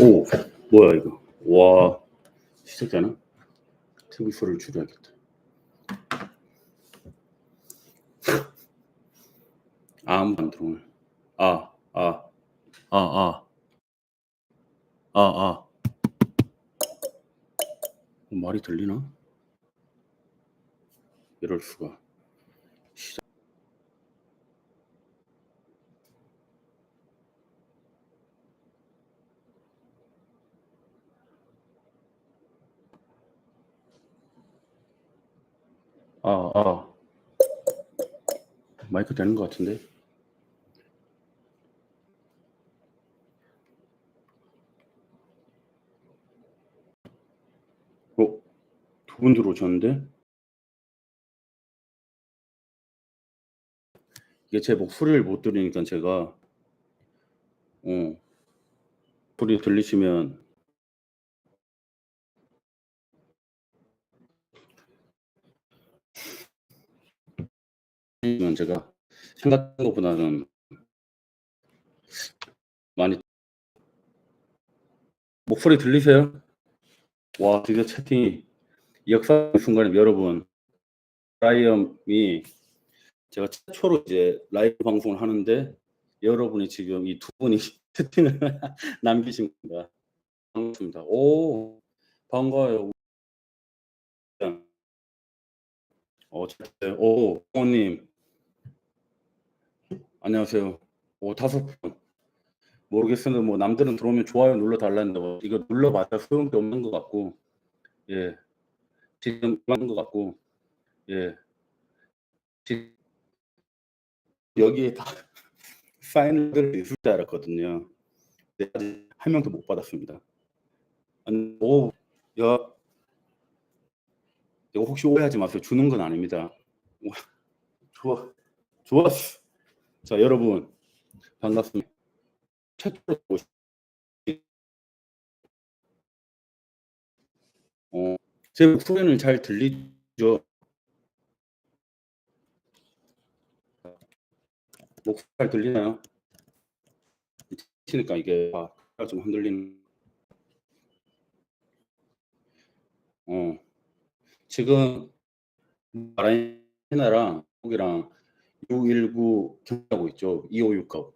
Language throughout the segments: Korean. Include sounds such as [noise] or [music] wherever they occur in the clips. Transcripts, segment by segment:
오, 뭐야 이거? 와, 시작되나? TV 소리를 줄여야겠다. 아무도 안 들어오네. 아, 아, 아, 아, 아, 아. 말이 들리나? 이럴 수가. 아, 아. 마이크 되는 것 같은데? 어, 두 분 들어오셨는데? 이게 제 목소리를 못 들으니까 제가, 어, 소리 들리시면, 면 제가 생각한 것보다는 많이, 목소리 들리세요? 와, 드디어 채팅이 역사 순간에 여러분, 라이엄이 제가 최초로 이제 라이브 방송을 하는데 여러분이 지금 이 두 분이 [laughs] 채팅을 남기신 겁니다. 반갑습니다. 오, 반가워요. 어, 잘- 오, 부모님. 안녕하세요. 오, 다섯 분. 모르겠어요. 뭐 남들은 들어오면 좋아요 눌러 달라는데 뭐 이거 눌러봤자 소용도 없는 것 같고, 예, 지금 맞는 것 같고, 예, 지- 여기에 다 [laughs] 사인을 있을 줄 알았거든요. 근데 아직 한 명도 못 받았습니다. 오, 야, 이거 혹시 오해하지 마세요. 주는 건 아닙니다. 오, 좋아, 좋았어. 자, 여러분 반갑습니다. 최초로 어, 제 목소리는 잘 들리죠? 목소리 잘 들리나요? 치니까 이게 아, 좀 흔들리는. 어, 지금 아라이나랑 한국이랑 619 경기하고 있죠. 2569.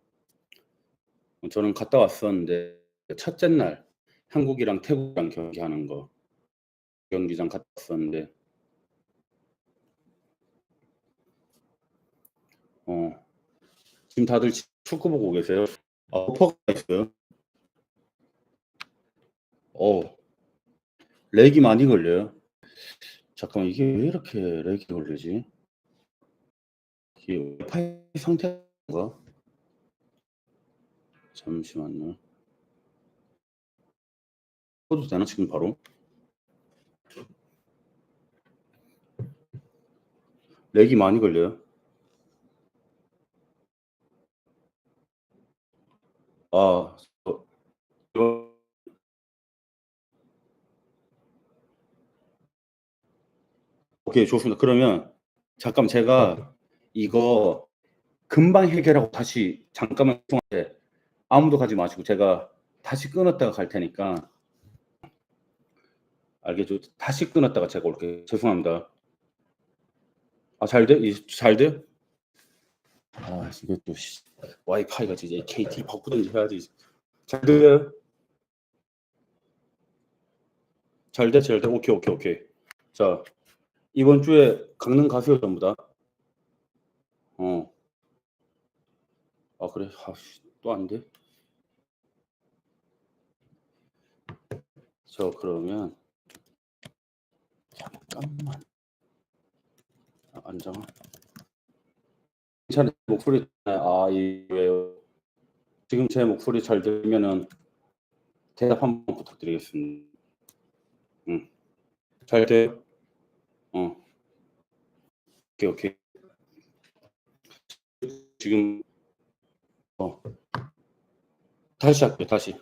저는 갔다 왔었는데 첫째 날 한국이랑 태국이랑 경기하는 거 경기장 갔다 왔었는데 어 지금 다들 축구 보고 계세요? 아, 오퍼가 있어요? 어 렉이 많이 걸려요. 잠깐만 이게 왜 이렇게 렉이 걸리지? 이게 와이파이 상태인가? 잠시만요. 꺼도 되나 지금 바로? 렉이 많이 걸려요. 아, 오케이 좋습니다. 그러면 잠깐 제가 이거 금방 해결하고 다시 잠깐만 통화해. 아무도 가지 마시고 제가 다시 끊었다가 갈 테니까 알겠죠? 다시 끊었다가 제가 올게요. 죄송합니다. 아, 잘 돼? 이- 잘 돼? 아, 이게 또 씨, 와이파이가 이제 KT 바꾸든지 해야지. 잘 돼요? 잘 돼, 잘 돼. 오케이, 오케이, 오케이. 자, 이번 주에 강릉 가세요, 전부 다. 어. 아, 그래? 아, 또안 돼? 저 그러면 잠깐만. 아, 안정아. 괜찮아. 목소리 아, 이 왜요? 지금 제 목소리 잘 들리면은 대답 한번 부탁드리겠습니다. 응. 잘 돼요? 어. 오케이, 오케이. 지금 어. 다시 할게요. 다시.